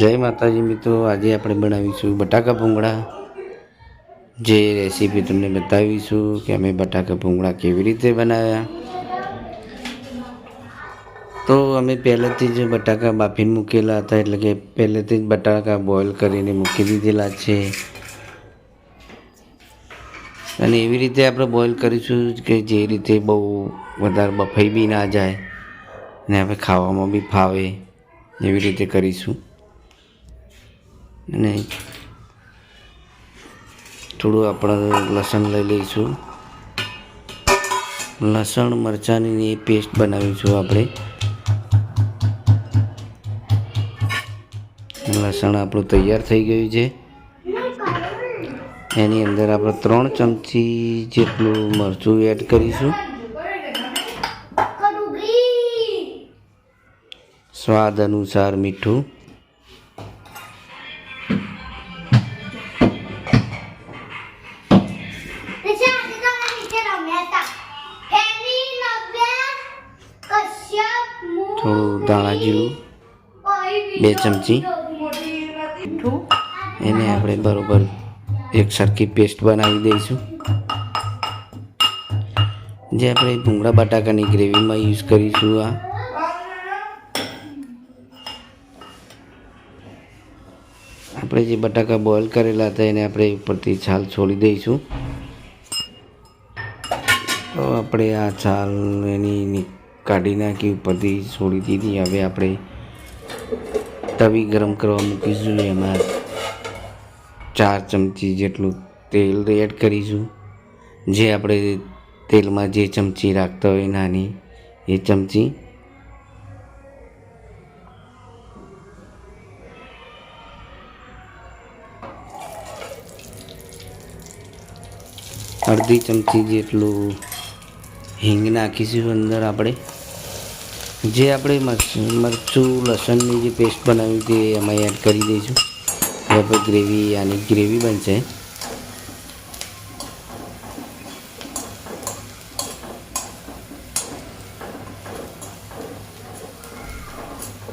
જય માતાજી મિત્રો, આજે આપણે બનાવીશું બટાકા ભૂંગળા. જે રેસીપી તમને બતાવીશું કે અમે બટાકા ભૂંગળા કેવી રીતે બનાવ્યા. તો અમે પહેલેથી જ બટાકા બાફીને મૂકેલા હતા, એટલે કે પહેલેથી જ બટાકા બોઇલ કરીને મૂકી દીધેલા છે. અને એવી રીતે આપણે બોઇલ કરીશું કે જે રીતે બહુ વધારે બફાઈ બી ના જાય અને આપણે ખાવામાં બી ફાવે, એવી રીતે કરીશું. અને થોડું આપણે લસણ લઈ લઈશું. લસણ મરચાંની એ પેસ્ટ બનાવીશું આપણે. લસણ આપણું તૈયાર થઈ ગયું છે. એની અંદર આપણે ત્રણ ચમચી જેટલું મરચું એડ કરીશું. સ્વાદ અનુસાર મીઠું. ધાણા જીરું બે ચમચી. એને આપણે બરોબર એક સરખી પેસ્ટ બનાવી દઈશું. જે આપણે ભૂંગળા બટાકાની ગ્રેવીમાં યુઝ કરીશું આ. આપણે જે બટાકા બોઇલ કરેલા હતા એને આપણે ઉપરથી છાલ છોડી દઈશું. તો આપણે આ છાલ એની કાઢી નાખી, ઉપરથી છોડી દીધી. હવે આપણે તવી ગરમ કરવા મૂકીશું એમાં ચાર ચમચી જેટલું તેલ એડ કરીશું. જે આપણે તેલમાં જે ચમચી રાખતા હોય નાની, એ ચમચી અડધી ચમચી જેટલું હિંગ નાખીશું અંદર આપણે. જે આપણે મરચું, લસણની જે પેસ્ટ બનાવી હતી એમાં એડ કરી દઈશું. આપણે ગ્રેવી આની ગ્રેવી બનશે.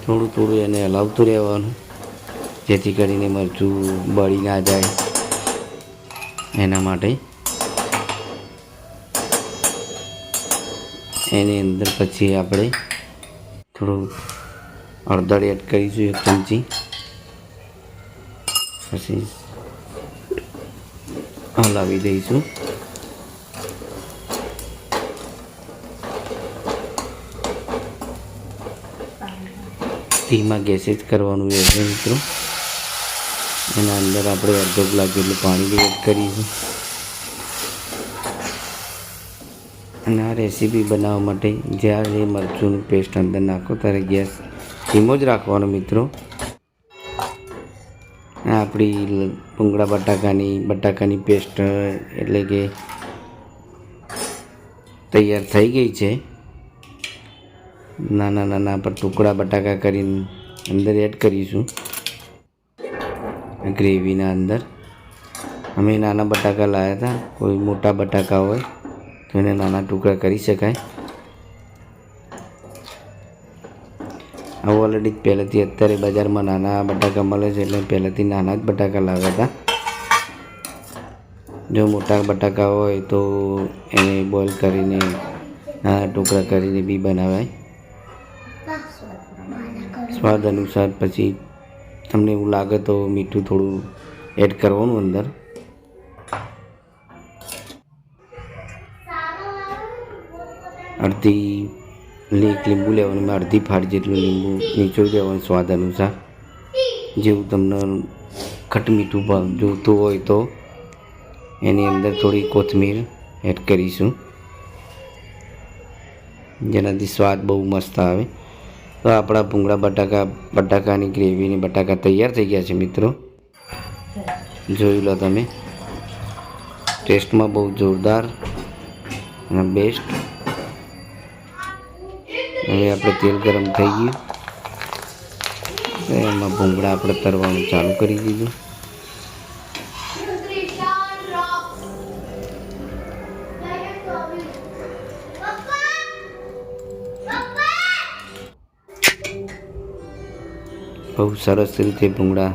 થોડું થોડું એને હલાવતું રહેવાનું. જેથી કરીને મરચું બળી ના જાય. એના માટે એની અંદર પછી આપણે થોડું હળદર એડ કરીશું એક ચમચી પછી હલાવી દઈશું. ધીમા ગેસે જ કરવાનું રહેશે મિત્રો. એના અંદર આપણે અડધો ગ્લાસ જેટલું પાણી એડ કરીશું. અને આ રેસીપી બનાવવા માટે જ્યારે મરચુંની પેસ્ટ અંદર નાખો ત્યારે ગેસ ધીમો જ રાખવાનો મિત્રો. આપણી ભૂંગળા બટાકાની બટાકાની પેસ્ટ એટલે કે તૈયાર થઈ ગઈ છે. નાના નાના પર ટુકડા બટાકા કરીને અંદર એડ કરીશું. ગ્રેવીના અંદર. અમે નાના બટાકા લાવ્યા હતા, કોઈ મોટા બટાકા હોય. એને નાના ટુકડા કરી શકાય. આવું ઓલરેડી પહેલેથી અત્યારે બજારમાં નાના બટાકા મળે છે એટલે પહેલેથી નાના જ બટાકા લાવ્યા હતા. જો મોટા બટાકા હોય તો એને બોઇલ કરીને, નાના ટુકડા કરીને બી બનાવાય. સ્વાદ અનુસાર પછી તમને એવું લાગે તો મીઠું થોડું એડ કરવાનું અંદર. અડધી લીક લીંબુ લેવાનું મેં અડધી ફાટ જેટલું લીંબુ નીચોળી દેવાનું સ્વાદ અનુસાર. જેવું તમને ખટ મીઠું ભાવ જોઈતું હોય તો એની અંદર થોડી કોથમીર એડ કરીશું. જેનાથી સ્વાદ બહુ મસ્ત આવે. તો આપણા ભૂંગળા બટાકા, બટાકાની ગ્રેવીની બટાકા તૈયાર થઈ ગયા છે મિત્રો. જોઈ લો તમે. ટેસ્ટમાં બહુ જોરદાર અને બેસ્ટ હવે આપણે તેલ ગરમ થઈ ગયું. એમાં ભૂંગળા આપણે તરવાનું ચાલુ કરી દીધું. બહુ સરસ રીતે ભૂંગળા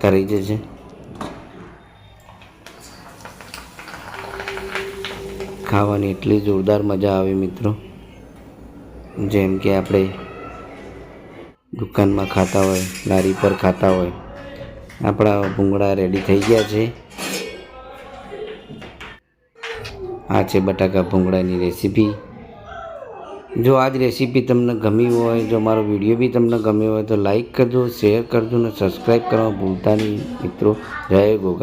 તળી જશે. ખાવાની એટલી જોરદાર મજા આવે મિત્રો. જેમ કે આપણે દુકાનમાં ખાતા હોય, લારી પર ખાતા હોય, આપણા ભૂંગળા રેડી થઈ ગયા છે. આ છે બટાકા ભૂંગળાની રેસીપી જો આ જ રેસીપી તમને ગમી હોય, જો મારો વીડિયો બી તમને ગમ્યો હોય, તો લાઈક કરજો શેર કરજો અને સબસ્ક્રાઈબ કરવા ભૂલતા નહીં. મિત્રો, જય ગોગા.